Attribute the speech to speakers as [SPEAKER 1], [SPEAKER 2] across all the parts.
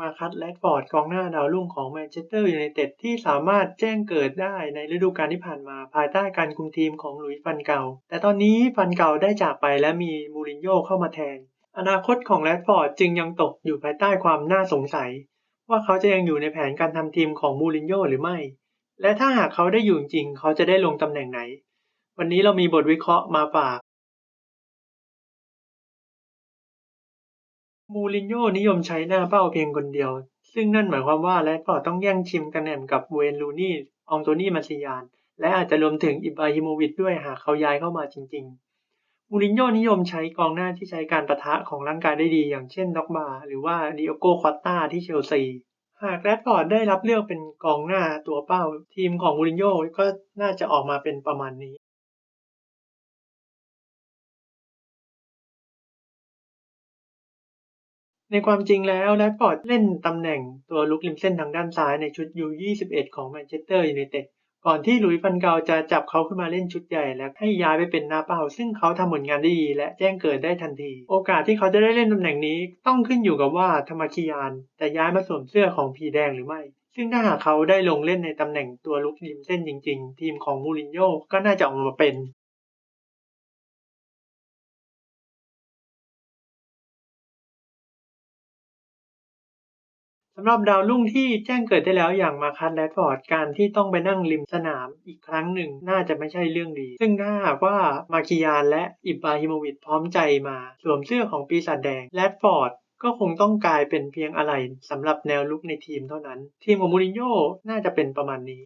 [SPEAKER 1] มาคัตแรดฟอร์ดกองหน้าดาวรุ่งของแมนเชสเตอร์ยูไนเต็ดที่สามารถแจ้งเกิดได้ในฤดูกาลที่ผ่านมาภายใต้การคุมทีมของหลุยส์ฟันเก่า แต่ตอนนี้ฟันเก่าได้จากไปและมีมูรินโญ่เข้ามาแทน อนาคตของแรดฟอร์ดจึงยังตกอยู่ภายใต้ความน่าสงสัย ว่าเขาจะยังอยู่ในแผนการทำทีมของมูรินโญ่หรือไม่ และถ้าหากเขาได้อยู่จริงเขาจะได้ลงตำแหน่งไหน วันนี้เรามีบทวิเคราะห์มาฝาก มูรินโญ่นิยมใช้หน้าเป้าเพียงคนเดียว ซึ่งนั่นหมายความว่าแรดฟอร์ดต้องแย่งชิมตำแหน่งกับเวนลูนี่อองโตนี่มาซิยาน และอาจจะรวมถึงอิบราฮิโมวิชด้วยหากเขาย้ายเข้ามาจริง ๆ มูรินโญ่นิยมใช้กองหน้าที่ใช้การประทะของร่างกายได้ดี อย่างเช่นด็อกบา หรือว่าดิโอโกคอตตาที่เชลซี หากแรดฟอร์ดได้รับเลือกเป็นกองหน้าตัวเป้า ทีมของมูรินโญ่ก็น่าจะออกมาเป็นประมาณนี้ ในความจริงแล้วแรดฟอร์ดเล่นตำแหน่งตัวลุกริมเส้นทางด้านซ้ายในชุดยู21 ของแมนเชสเตอร์ยูไนเต็ดก่อนที่ลุยฟันเกาจะจับเขาขึ้นมาเล่นชุดใหญ่และให้ย้ายไปเป็นหน้าเป้า ซึ่งเขาทำผลงานได้ดีและแจ้งเกิดได้ทันที โอกาสที่เขาจะได้เล่นตำแหน่งนี้ต้องขึ้นอยู่กับว่าธรรมคิยานจะย้ายมาสวมเสื้อของผีแดงหรือไม่ ซึ่งถ้าหากเขาได้ลงเล่นในตำแหน่งตัวลุกริมเส้นจริง ๆ ทีมของมูรินโญ่ก็น่าจะออกมาเป็น สำหรับดาวรุ่งที่แจ้งเกิดได้แล้วอย่างมาคัสแรดฟอร์ดการที่ต้องไปนั่งริมสนามอีกครั้งหนึ่งน่าจะไม่ใช่เรื่องดี ซึ่งถ้าหากว่ามาคิยานและอิบราฮิโมวิชพร้อมใจมาสวมเสื้อของปีศาจแดงแรดฟอร์ดก็คงต้องกลายเป็นเพียงอะไรสำหรับแนวลุกในทีมเท่านั้น ทีมของมูรินโญ่น่าจะเป็นประมาณนี้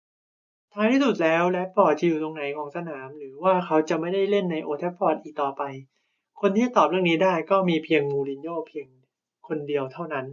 [SPEAKER 1] ท้ายที่สุดแล้วแรดฟอร์ดจะอยู่ตรงไหนของสนาม หรือว่าเขาจะไม่ได้เล่นในโอเทฟฟอร์ดอีกต่อไป คนที่ตอบเรื่องนี้ได้ก็มีเพียงมูรินโญ่เพียงคนเดียวเท่านั้น